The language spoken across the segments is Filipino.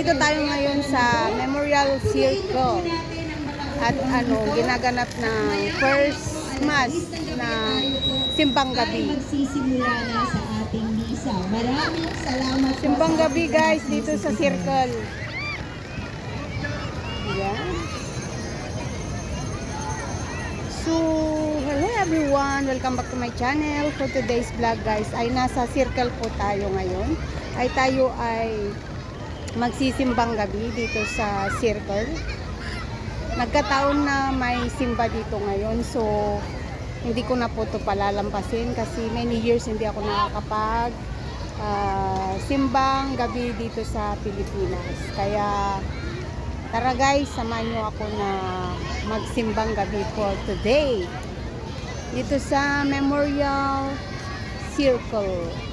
nandito tayo ngayon sa Memorial Circle. At ano, ginaganap na first mass na simbang gabi. Magsisimula na sa ating misa. Maraming salamat Simbang gabi guys dito sa circle. Yan. So, hello everyone. Welcome back to my channel. For today's vlog guys, ay nasa circle po tayo ngayon. Ay tayo ay magsisimbang gabi dito sa circle. Nagkataon na may simba dito ngayon. So, hindi ko na po ito palalampasin kasi many years hindi ako nakakapag ah, simbang gabi dito sa Pilipinas. Kaya tara guys, samahan nyo ako na magsimbang gabi for today. Dito sa Memorial Circle.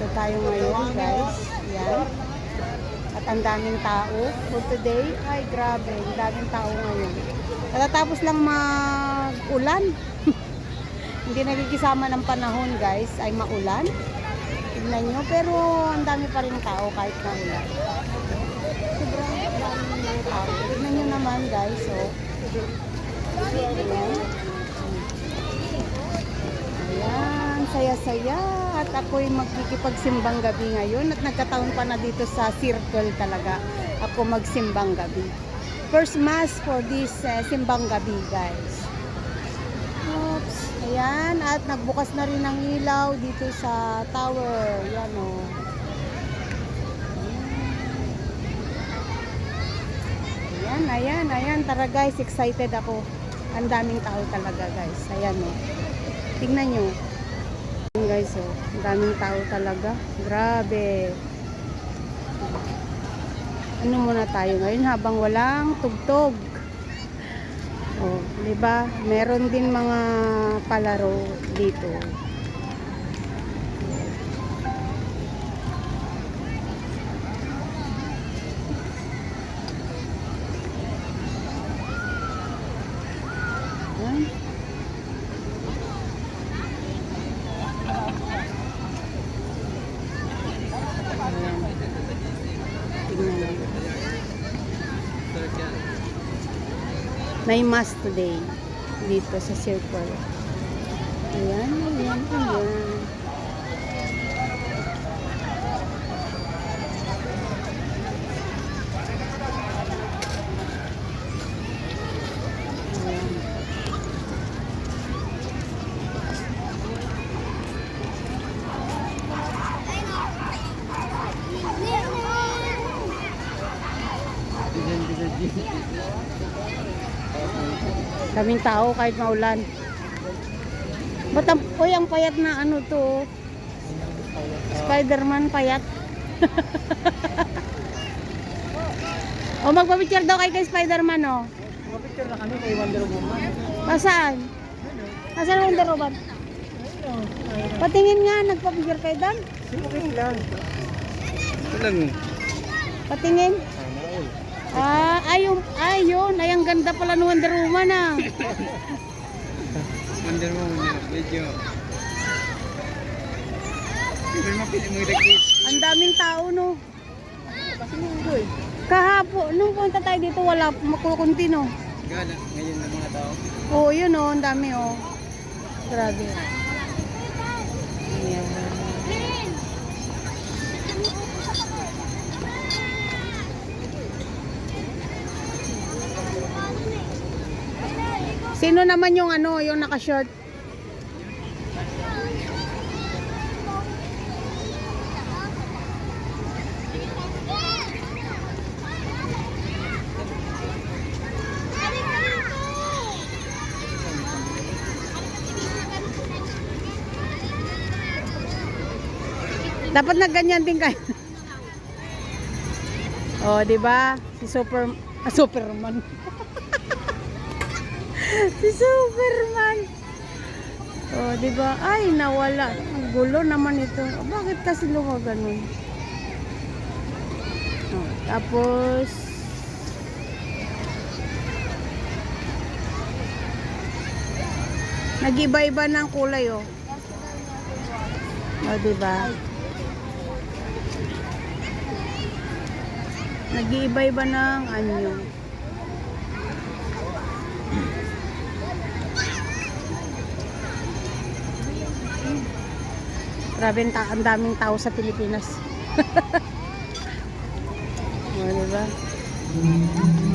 Dito tayo ngayon guys. Yan. At ang daming tao for today. Ay grabe, ang daming tao ngayon. Katatapos lang mag-ulan. Hindi nagkikisama ng panahon guys, ay maulan. Tignan nyo, pero ang dami pa rin tao kahit na ulan. Sobrang dami ng tao. Tignan nyo naman guys, so. Ayan. Ayan, saya-saya. At ako'y magkikipagsimbang gabi ngayon. At nagkataon pa na dito sa circle talaga ako magsimbang gabi. First mass for this uh, simbang gabi guys. Oops. Ayan, at nagbukas na rin ng ilaw dito sa tower. Yan o. Ayan, ayan, ayan. Tara guys, excited ako. Ang daming tao talaga guys. Ayan o. Tingnan nyo. Guys o. Ang daming tao talaga. Grabe. Ano muna tayo ngayon habang walang tugtog. Oh, 'di ba? Meron din mga palaro dito. May mass today dito sa circle. Ayan, ayan, ayan. Ayan. Daming tao kahit maulan. Ba't ang, uy, ang payat na ano to? oh. Spider-Man payat. o magpa-picture daw kay kay Spider-Man oh. Picture na kami kay Wonder Woman. Pasaan? Nasaan Wonder Woman? Patingin nga, nagpa-picture kay Dan. Okay lang. Ito lang. Patingin. Rin. Ah, ayun, ayun, ay ang ganda pala ng Wonder Woman ah. Wonder Woman. Medyo. Pero mapili mo yung Ang daming tao no. Kahapon, nung punta tayo dito, wala, makukunti no. Gala. Ngayon ng mga tao. Oo, yun oh, ang dami oh. Grabe. Sino naman yung ano, yung naka-short? Dapat na ganyan din kayo. oh, 'di ba? Si Super ah, Superman. si Superman. Oh, 'di? Ay, nawala. Ang gulo naman ito. Bakit kasi luha ganun? Oh, tapos Nag-iba-iba ng kulay oh. O, di ba? Nag-iiba-iba ng anyo. Grabe, ang daming tao sa Pilipinas. o, diba? Peace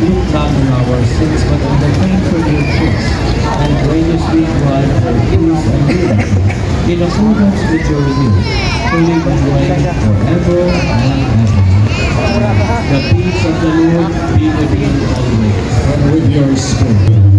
Look not on our sins, but on the pain for your sins. And graciously grant for peace give you. In accordance with your will, and reign forever and ever. The peace of the Lord be with you always. And with your spirit.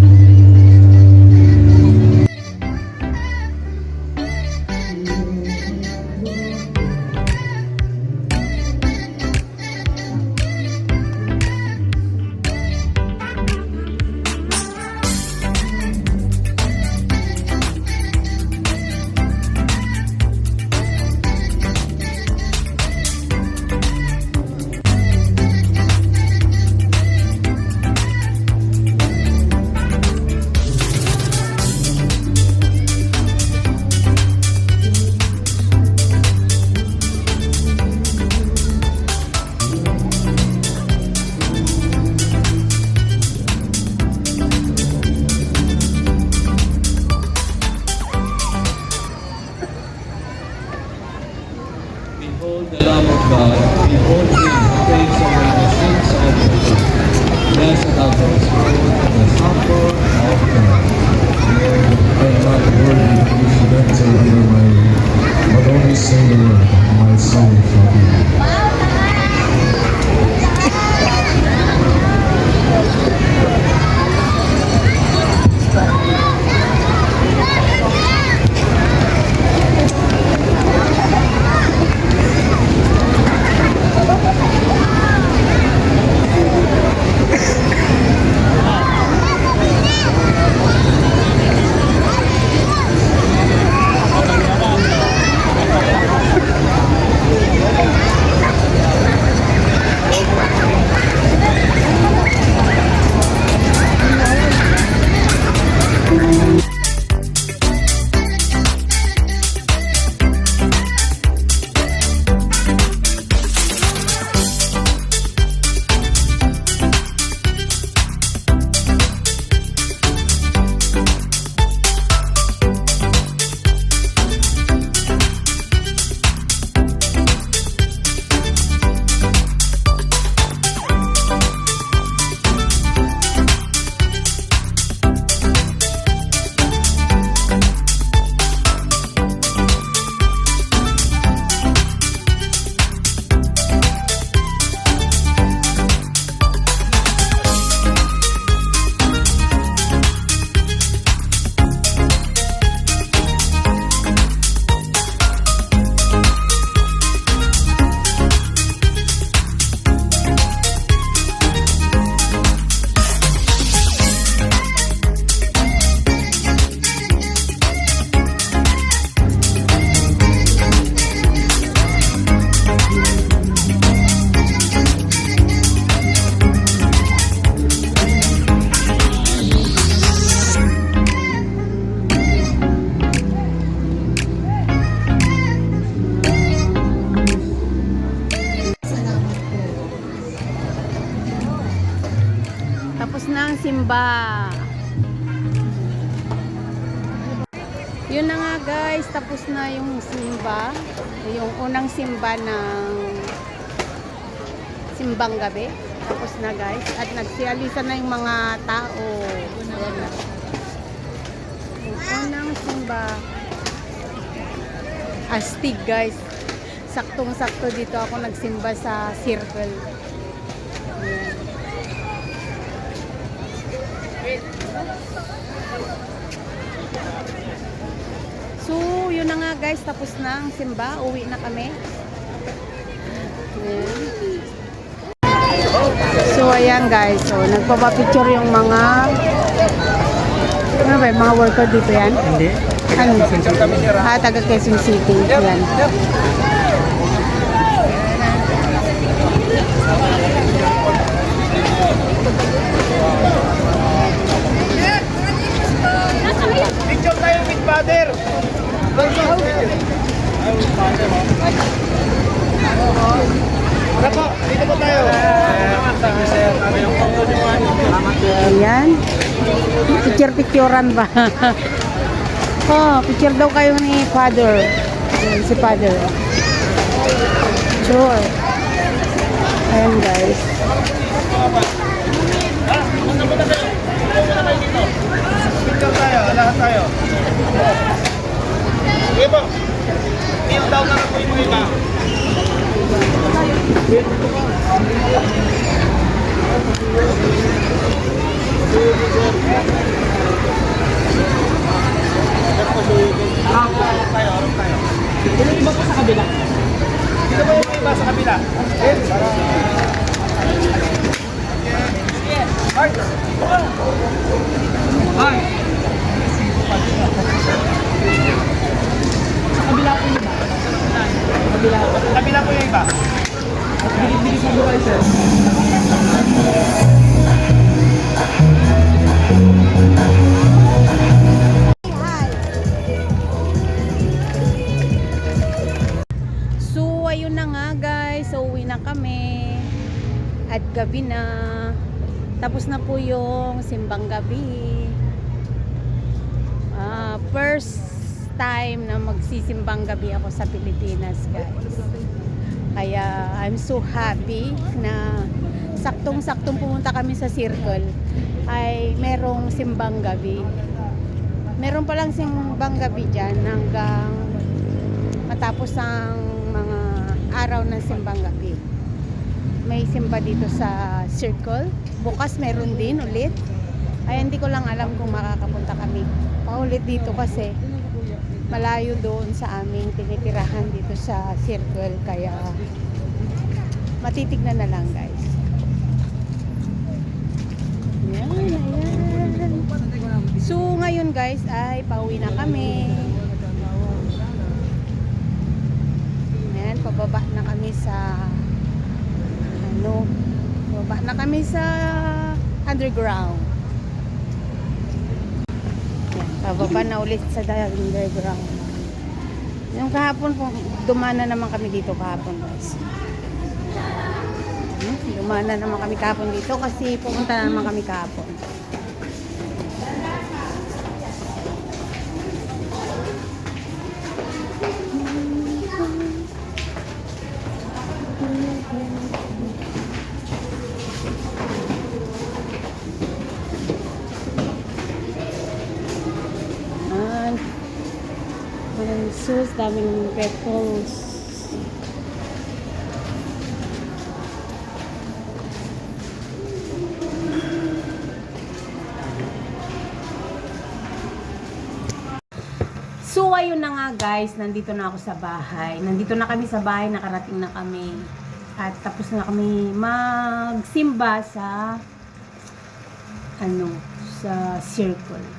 Tapos na ang simba. Yun na nga guys, tapos na yung simba. Yung unang simba ng simbang gabi. Tapos na guys. At nagsialisa na yung mga tao. Yung unang simba. Astig guys. Saktong-sakto dito ako nagsimba sa circle. So, yun na nga guys, tapos na ang simba. Uwi na kami. Ayan. So, ayan guys. So, nagpapapicture yung mga ano ba, mga worker dito yan? Hindi. Ano? Ah, taga Quezon City. Yan. Sir. Ayan. Picture-picturean ba? oh, picture daw kayo ni father. Ayan, si father. Sure. Ayan guys. Picture tayo, lahat tayo. Sige po. Kneel down na po yung iba. Harap Tapos na po yung simbang gabi. Ah, first time na magsisimbang gabi ako sa Pilipinas guys. Kaya I'm so happy na saktong-saktong pumunta kami sa circle ay merong simbang gabi. Meron palang simbang gabi dyan hanggang matapos ang mga araw ng simbang gabi. May simba dito sa circle. Bukas meron din ulit. Ay hindi ko lang alam kung makakapunta kami paulit dito kasi malayo doon sa aming tinitirahan dito sa circle kaya matitignan na lang guys. Ayan, ayan. So ngayon guys ay pauwi na kami. Ayan, pababa na kami sa ano, pababa na kami sa underground. Ayan, pababa na ulit sa underground. Yung kahapon po, dumana naman kami dito kahapon guys. Dumana naman kami kahapon dito kasi pupunta na naman kami kahapon. Ayan. Ayan, sus, daming petals. So, ayun na nga guys, nandito na ako sa bahay. Nandito na kami sa bahay, nakarating na kami. At tapos na kami magsimba sa ano, sa circle.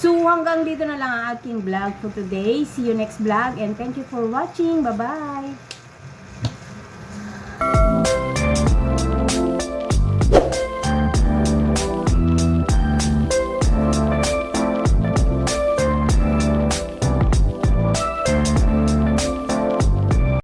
So, hanggang dito na lang ang aking vlog for today. See you next vlog and thank you for watching. Bye-bye!